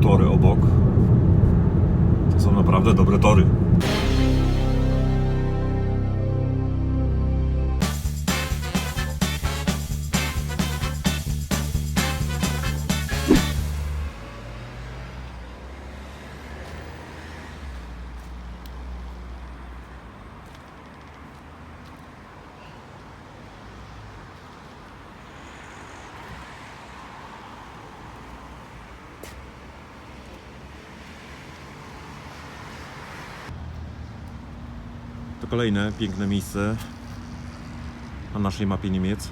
tory obok. To są naprawdę dobre tory. Kolejne piękne miejsce na naszej mapie Niemiec.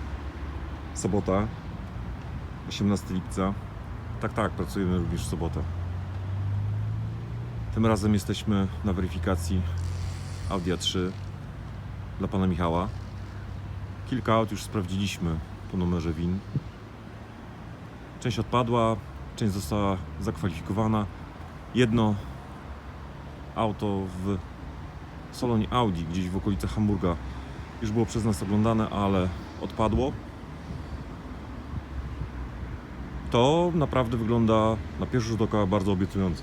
Sobota, 18 lipca. Tak, tak, pracujemy również w sobotę. Tym razem jesteśmy na weryfikacji Audi A3 dla pana Michała. Kilka aut już sprawdziliśmy po numerze WIN. Część odpadła, część została zakwalifikowana. Jedno auto w salonie Audi, gdzieś w okolicach Hamburga. Już było przez nas oglądane, ale odpadło. To naprawdę wygląda na pierwszy rzut oka bardzo obiecująco.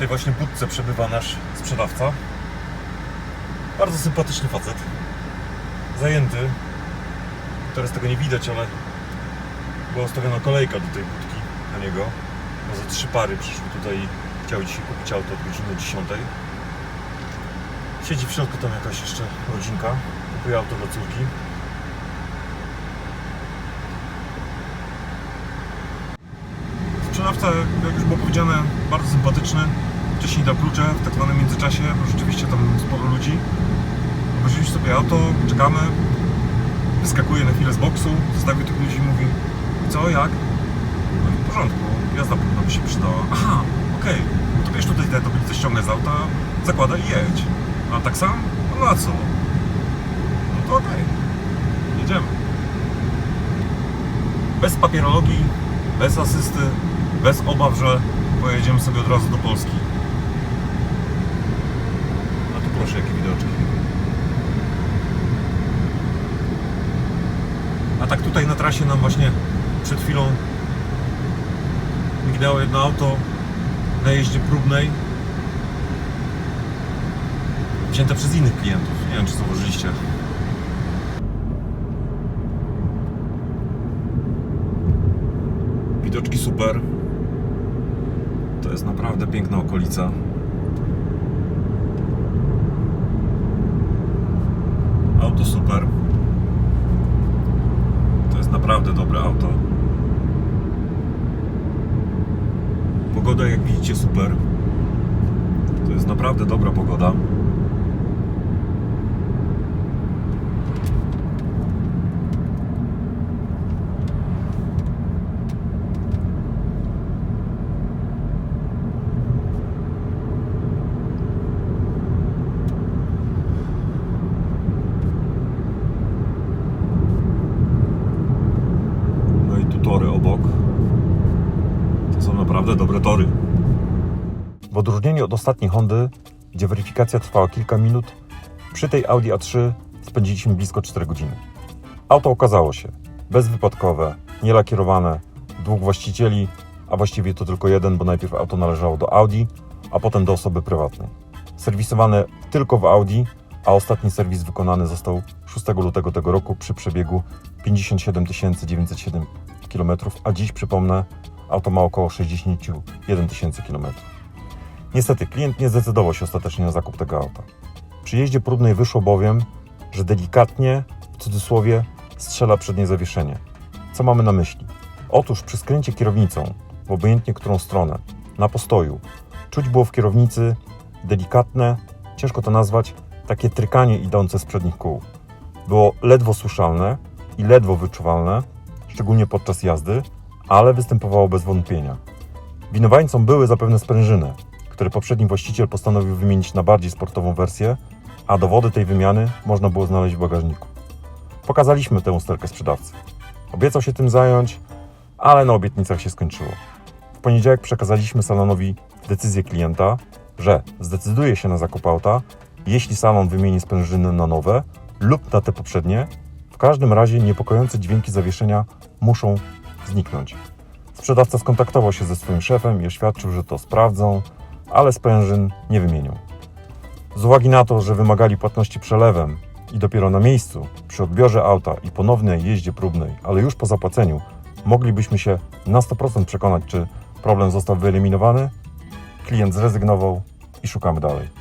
Tej właśnie budce przebywa nasz sprzedawca. Bardzo sympatyczny facet. Zajęty. Teraz tego nie widać, ale była ustawiona kolejka do tej budki na niego. Za trzy pary przyszły tutaj i chciały dzisiaj kupić auto od godziny 10. Siedzi w środku tam jakaś jeszcze rodzinka. Kupuje auto dla córki. Sprzedawca, jak już było powiedziane, bardzo sympatyczny. Wcześniej dał klucze w tak zwanym międzyczasie, bo rzeczywiście tam sporo ludzi. Obejrzeliśmy sobie auto, czekamy. Wyskakuje na chwilę z boksu, zostawił tych ludzi i mówi Co, jak? No w porządku, jazda próbna by się przydała. Aha, okej, no to bierz tutaj te tablicę, ściągnę z auta, zakładaj i jedź. A tak sam? No na co? No to okej. Jedziemy. Bez papierologii, bez asysty, bez obaw, że pojedziemy sobie od razu do Polski. A tu proszę, jakie widoczki. A tak tutaj na trasie nam właśnie przed chwilą mignęło jedno auto na jeździe próbnej. Wzięte przez innych klientów. Nie wiem, czy zauważyliście. Widoczki super. To jest naprawdę piękna okolica. Auto super. To jest naprawdę dobre auto. Pogoda, jak widzicie, super. To jest naprawdę dobra pogoda. No i tu tory obok. To są naprawdę dobre tory. W odróżnieniu od ostatniej Hondy, gdzie weryfikacja trwała kilka minut, przy tej Audi A3 spędziliśmy blisko 4 godziny. Auto okazało się bezwypadkowe, nielakierowane, dwóch właścicieli, a właściwie to tylko jeden, bo najpierw auto należało do Audi, a potem do osoby prywatnej. Serwisowane tylko w Audi, a ostatni serwis wykonany został 6 lutego tego roku przy przebiegu 57 907 km, a dziś przypomnę, auto ma około 61 tysięcy km. Niestety, klient nie zdecydował się ostatecznie na zakup tego auta. Przy jeździe próbnej wyszło bowiem, że delikatnie, w cudzysłowie, strzela przednie zawieszenie. Co mamy na myśli? Otóż przy skręcie kierownicą, w obojętnie którą stronę, na postoju, czuć było w kierownicy delikatne, ciężko to nazwać, takie trykanie idące z przednich kół. Było ledwo słyszalne i ledwo wyczuwalne, szczególnie podczas jazdy, ale występowało bez wątpienia. Winowajcą były zapewne sprężyny, które poprzedni właściciel postanowił wymienić na bardziej sportową wersję, a dowody tej wymiany można było znaleźć w bagażniku. Pokazaliśmy tę usterkę sprzedawcy. Obiecał się tym zająć, ale na obietnicach się skończyło. W poniedziałek przekazaliśmy salonowi decyzję klienta, że zdecyduje się na zakup auta, jeśli salon wymieni sprężyny na nowe lub na te poprzednie. W każdym razie niepokojące dźwięki zawieszenia muszą zniknąć. Sprzedawca skontaktował się ze swoim szefem i oświadczył, że to sprawdzą, ale sprężyn nie wymienią. Z uwagi na to, że wymagali płatności przelewem i dopiero na miejscu, przy odbiorze auta i ponownej jeździe próbnej, ale już po zapłaceniu, moglibyśmy się na 100% przekonać, czy problem został wyeliminowany, klient zrezygnował i szukamy dalej.